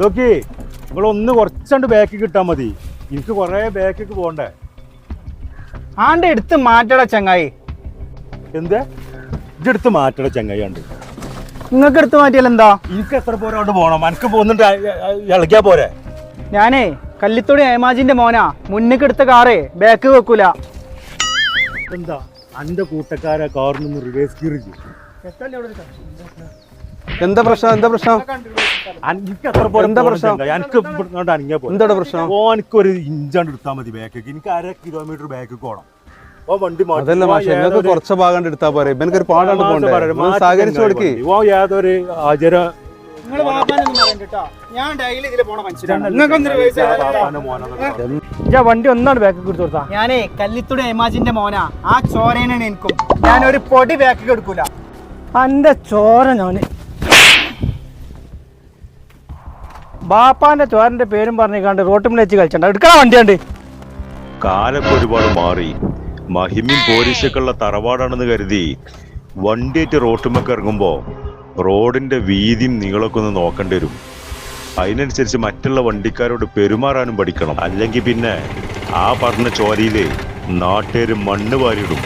നോക്കി നിങ്ങളൊന്ന് കുറച്ചണ്ട് ബാക്ക് കിട്ടാൻ മതി. എനിക്ക് കുറേ ബാക്കിക്ക് പോകണ്ടേ. ആണ്ട് എടുത്ത് മാറ്റട ചങ്ങായി. എന്ത്? ഇതെടുത്ത് മാറ്റട ചങ്ങായി ഉണ്ട് നിങ്ങൾക്ക് എടുത്ത് മാറ്റിയാൽ എന്താ? എനിക്ക് എത്ര പോരാണ്ട് പോകണം എനിക്ക് പോകുന്നുണ്ട് ഇളകിയാ പോരെ. ഞാനേ കല്ലിത്തോടി ഏമാജിന്റെ മോനാ. മുന്നിക്ക് എടുത്ത കാറേ ബാക്ക് വെക്കൂല. എന്താ? അന്റെ കൂട്ടക്കാരെ കാറിൽ നിന്ന് റിവേഴ്സ് കീറിച്ചു എന്താ പ്രശ്നം? എന്താ പ്രശ്നം? എന്താ പ്രശ്നം? എനിക്ക് ഓനക്ക് ഒരു ഇഞ്ചാണ്ട് എടുത്താൽ മതി ബാക്കിക്ക് എനിക്ക് അര കിലോമീറ്റർ ബാക്ക് പോകണം ഓ വണ്ടി മാറ്റി. അതല്ല ഓൻ മാഷെ നിങ്ങൾക്ക് കുറച്ച് ഭാഗം എടുത്താ പോരെ. ഇവനക്ക് ഒരു പാടാണ്ട് മാറ്റി സഹകരിച്ചു കൊടുക്കി. ഓ യാതൊരു ആചര വണ്ടി ഒന്നാണ് ബാക്ക് കൊടുത്തു കൊടുത്താ. ഞാനേ കല്ലിത്തുടെ ഏമാജിന്റെ മോനാ. ആ ചോരേനാണ് എനിക്കും. ഞാനൊരു ഒരു പൊടി ബാക്ക് എടുക്കൂല. എന്റെ ചോര ഞാൻ. ബാപ്പാന്റെ ചോരന്റെ പേരും പറഞ്ഞിക്കാണ്ട് റോട്ടുമിൽ വെച്ച് കളിച്ചണ്ട. എടുക്കണ വണ്ടിയാണ്ട്? കാലൊക്കെ ഒരുപാട് മാറി. മഹിമിൻ പോലീസൊക്കെയുള്ള തറവാടാണെന്ന് കരുതി വണ്ടിയേറ്റ് റോട്ടുമൊക്കെ ഇറങ്ങുമ്പോൾ റോഡിന്റെ വീതിയും നീളമൊക്കെ ഒന്ന് നോക്കേണ്ടി വരും. അതിനനുസരിച്ച് മറ്റുള്ള വണ്ടിക്കാരോട് പെരുമാറാനും പഠിക്കണം. അല്ലെങ്കിൽ പിന്നെ ആ പറഞ്ഞ ചോരയിലെ നാട്ടുകാർ മണ്ണ് വാരിയിടും.